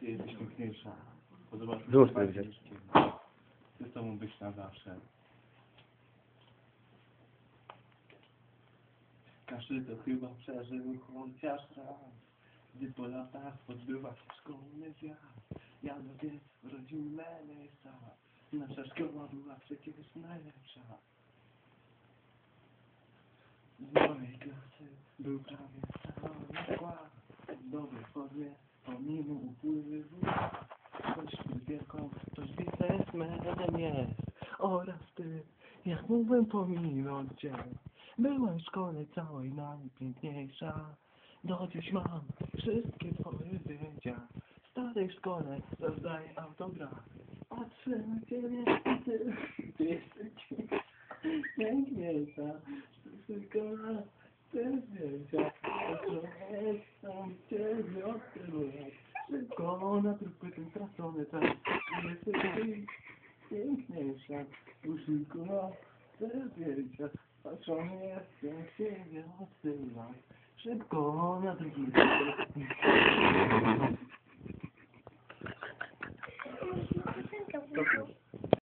Ty jesteś piękniejsza. Podoba mi niż ciebie. Chcę z tobą być na zawsze. Każdy to chyba przeżył chociaż raz. Gdy po latach odbywa się szkolny zjazd. Ja do wiec rodzinne miejsca. Nasza szkoła była przecież najlepsza. Z mojej klasy był prawie formie, pomimo upływu. Ktoś wielką, ktoś biznesmenem jest. Oraz ty, jak mógłbym pominąć cię. Byłem w szkole całej najpiękniejsza. Do dziś mam wszystkie twoje zdjęcia. W starej szkole rozdaję autograf. Patrzę na ciebie ty, ty jesteś piękniejsza. Tylko na te zdjęcia. Szybko na trupy ten tracony tak. czas. Jesteś piękniejsza. Uszynku na no, serwiecie. Patrzony jestem w siebie odsyłam. Szybko na trupy ten tracony.